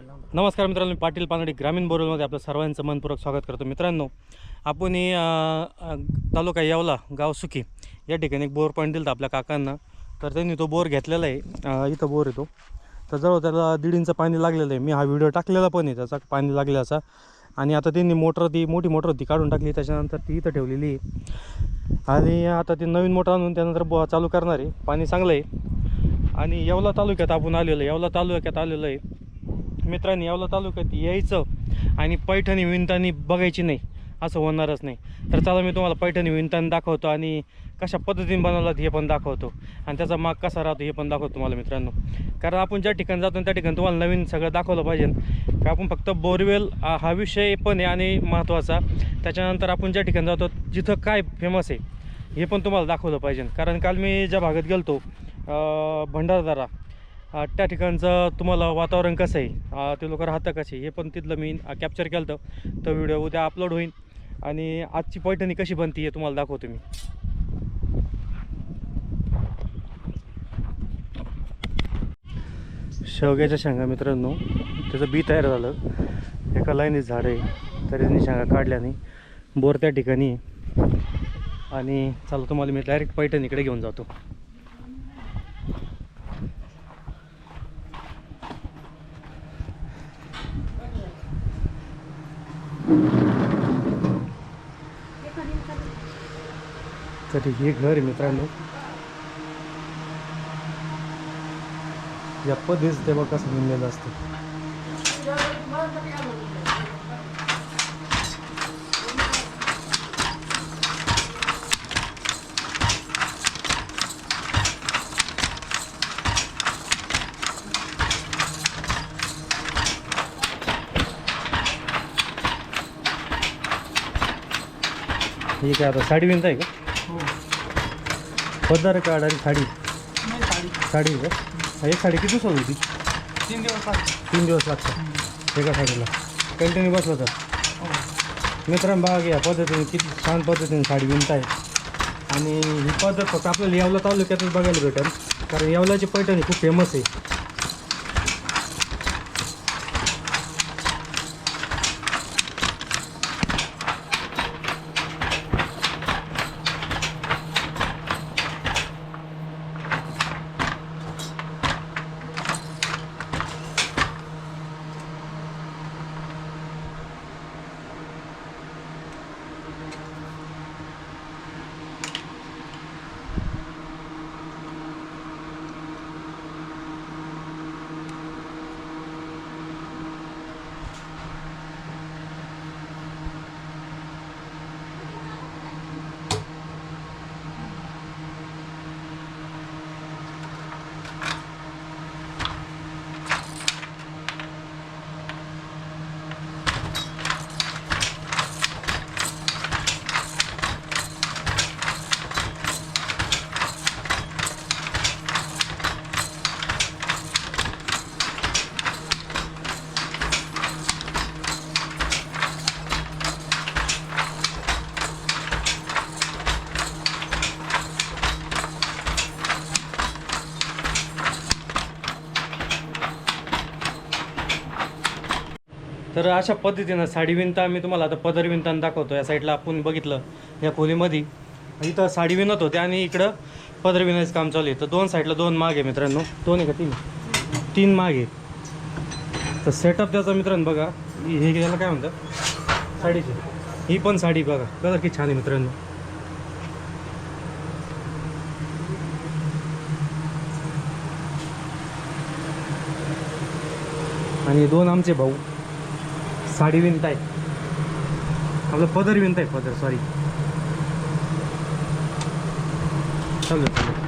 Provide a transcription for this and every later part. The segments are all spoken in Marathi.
नमस्कार मित्रांनो मी पाटील पानडी ग्रामीण बोरवलमध्ये आपलं सर्वांचं मनपूर्वक स्वागत करतो. मित्रांनो आपण तालुका येवला गाव सुखी या ठिकाणी एक बोर पॉईंट दिलं आपल्या काकांना. तर त्यांनी तो बोर घेतलेला आहे. इथं बोर येतो तर जवळ त्याला दीड इंच पाणी लागलेलं आहे. मी हा व्हिडिओ टाकलेला पण आहे त्याचा पाणी लागल्याचा. आणि आता त्यांनी मोटर ती मोठी मोटर होती काढून टाकली. त्याच्यानंतर ती इथं ठेवलेली आहे. आणि आता ती नवीन मोटर आणून त्यानंतर ब चालू करणार आहे. पाणी चांगलं आहे. आणि येवला तालुक्यात आपण आलेलो आहे. येवला तालुक्यात आलेलो आहे. मित्रांनी यावला तालुक्यात यायचं आणि पैठणी विणतानी बघायची नाही असं होणारच नाही. तर चला मी तुम्हाला पैठणी विणतानी दाखवतो आणि कशा पद्धतीने बनवलात हे पण दाखवतो. आणि त्याचा माग कसा राहतो हे पण दाखवतो तुम्हाला मित्रांनो. कारण आपण ज्या ठिकाणी जातो त्या ठिकाणी तुम्हाला नवीन सगळं दाखवलं पाहिजे. का आपण फक्त बोरवेल हा विषय पण आहे आणि महत्त्वाचा. त्याच्यानंतर आपण ज्या ठिकाणी जातो जिथं काय फेमस आहे हे पण तुम्हाला दाखवलं पाहिजे. कारण काल मी ज्या भागात गेलतो भंडारदारा त्या ठिकाणचं तुम्हाला वातावरण कसं आहे? ते लोक राहतं कसे? हे पण तिथलं मी कॅप्चर केलं होतं. तो व्हिडिओ उद्या अपलोड होईल आणि आजची पैठणी कशी बनती हे तुम्हाला दाखवतो मी. शेवग्याच्या शेंगा मित्रांनो त्याचं बी तयार झालं. एका लाईनीत झाड आहे तरी त्यांनी शेंगा काढल्याने बोर त्या ठिकाणी आणि चालू तुम्हाला मी डायरेक्ट पैठणीकडे घेऊन जातो. तर हे घर आहे मित्रांनो. या पद्धतीच तेव्हा कसं बनलेलं असतं. हे काय आता साडी विणताय का? पदर काढ आणि साडी. साडी का? एक साडी किती दिवसात होती? तीन दिवस. तीन दिवस लागतात. एका साडीला. कंटिन्यू बसलं तर. मित्रांनो बघा या पद्धतीने किती छान पद्धतीने साडी विणताय. आणि ही पद्धत फक्त आपल्याला येवला तालुक्यातच बघायला भेटेल. कारण येवलाची पैठणी खूप फेमस आहे. तर अशा पद्धतीनं साडी विणता मी तुम्हाला आता पदर विणताना दाखवतो. या साईडला आपण बघितलं या खोलीमध्ये. इथं साडी विणत होते आणि इकडं पदर विणायचं काम चालू आहे. तर दोन साईडला दोन माग आहे मित्रांनो. दोन आहे का तीन? तीन माग. आहे तर सेटअप त्याचा मित्रांनो बघा. हे याला काय म्हणतात? साडीची. ही पण साडी बघा. कलर की छान आहे मित्रांनो. आणि दोन आमचे भाऊ. साडी विणताय. आपलं पदर विणताय पदर सॉरी चालू चालू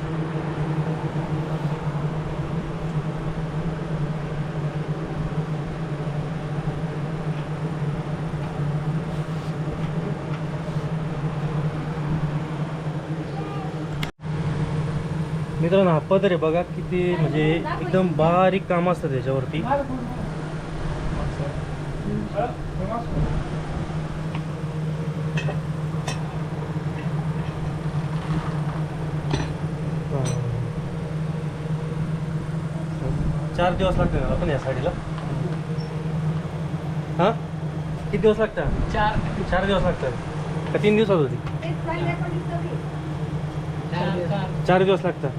मित्रांनो हा पदर आहे बघा किती म्हणजे एकदम बारीक काम असतं त्याच्यावरती. चार दिवस लागतील ना पण या साडीला. हां? किती दिवस लागतात? चार. चार दिवस लागतात. का तीन दिवसात होती? चार दिवस लागतात.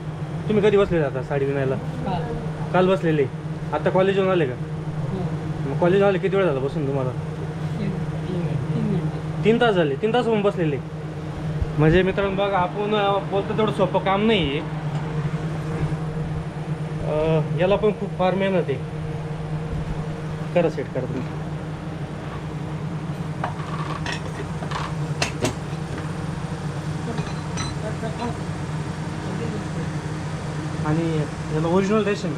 तुम्ही कधी बसलेले आता साडी विणायला काल. काल बसलेले. आता कॉलेजवरून आले का. मग कॉलेजला आले किती वेळ झाला बसून तुम्हाला? तीन तास झाले तीन तास होऊन बसलेले. म्हणजे मित्रांनो बघा आपण बोलतो तेवढं सोपं काम नाही आहे याला पण खूप फार मेहनत आहे. करा सेट करा तुम्ही. आणि याला ओरिजिनल रेशन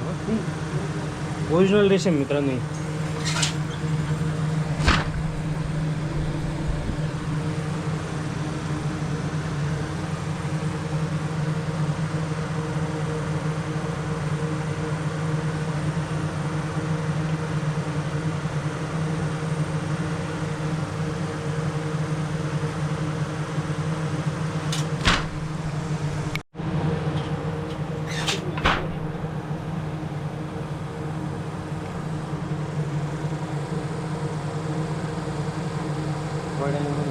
ओरिजिनल रेशन मित्रांनो हे. वडिलांनी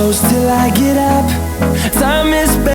close till I get up. Time is